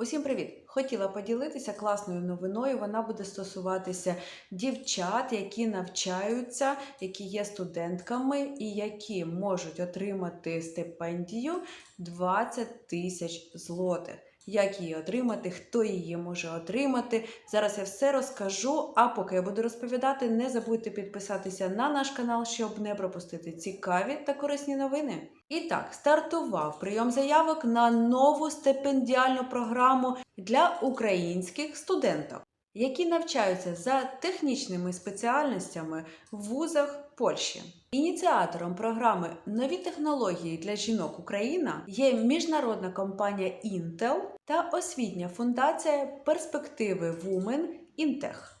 Усім привіт! Хотіла поділитися класною новиною. Вона буде стосуватися дівчат, які навчаються, які є студентками і які можуть отримати стипендію 20 тисяч злотих. Як її отримати, хто її може отримати. Зараз я все розкажу. А поки я буду розповідати, не забудьте підписатися на наш канал, щоб не пропустити цікаві та корисні новини. І так, стартував прийом заявок на нову стипендіальну програму для українських студенток, які навчаються за технічними спеціальностями в вузах Польщі. Ініціатором програми Нові технології для жінок Україна є міжнародна компанія Intel та освітня фундація Перспективи Women Intech.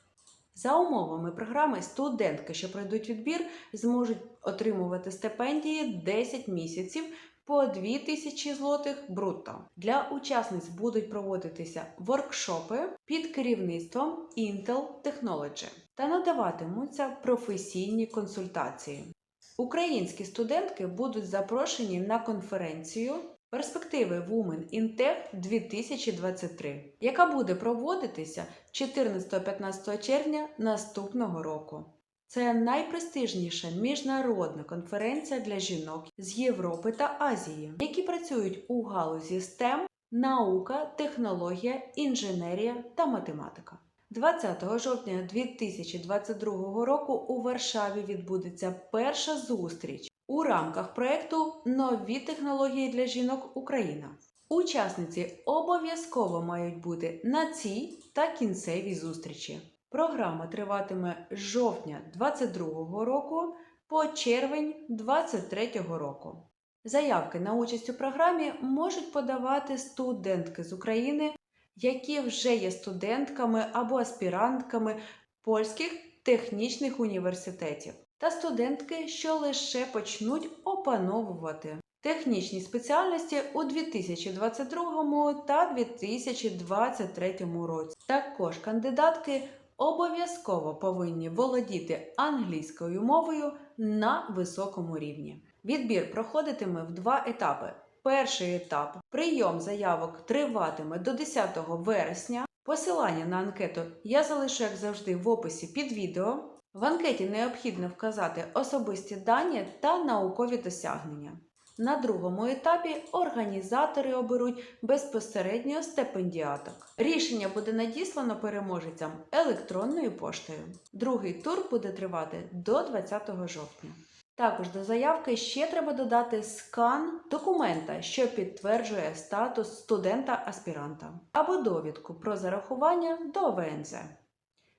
За умовами програми, студентки, що пройдуть відбір, зможуть отримувати стипендії 10 місяців по 2 тисячі злотих брутто. Для учасниць будуть проводитися воркшопи під керівництвом Intel Technology та надаватимуться професійні консультації. Українські студентки будуть запрошені на конференцію Перспективи Women in Tech 2023, яка буде проводитися 14-15 червня наступного року. Це найпрестижніша міжнародна конференція для жінок з Європи та Азії, які працюють у галузі STEM, наука, технологія, інженерія та математика. 20 жовтня 2022 року у Варшаві відбудеться перша зустріч у рамках проєкту Нові технології для жінок Україна. Учасниці обов'язково мають бути на цій та кінцевій зустрічі. Програма триватиме з жовтня 2022 року по червень 2023 року. Заявки на участь у програмі можуть подавати студентки з України, які вже є студентками або аспірантками польських технічних університетів, та студентки, що лише почнуть опановувати технічні спеціальності у 2022 та 2023 році. Також кандидатки обов'язково повинні володіти англійською мовою на високому рівні. Відбір проходитиме в два етапи. Перший етап прийом заявок триватиме до 10 вересня. Посилання на анкету я залишу, як завжди, в описі під відео. В анкеті необхідно вказати особисті дані та наукові досягнення. На другому етапі організатори оберуть безпосередньо стипендіаток. Рішення буде надіслано переможецям електронною поштою. Другий тур буде тривати до 20 жовтня. Також до заявки ще треба додати скан документа, що підтверджує статус студента-аспіранта, або довідку про зарахування до ВНЗ.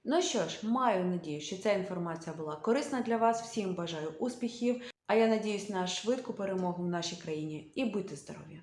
Ну що ж, маю надію, що ця інформація була корисна для вас. Всім бажаю успіхів! А я надіюсь на швидку перемогу в нашій країні і будьте здорові!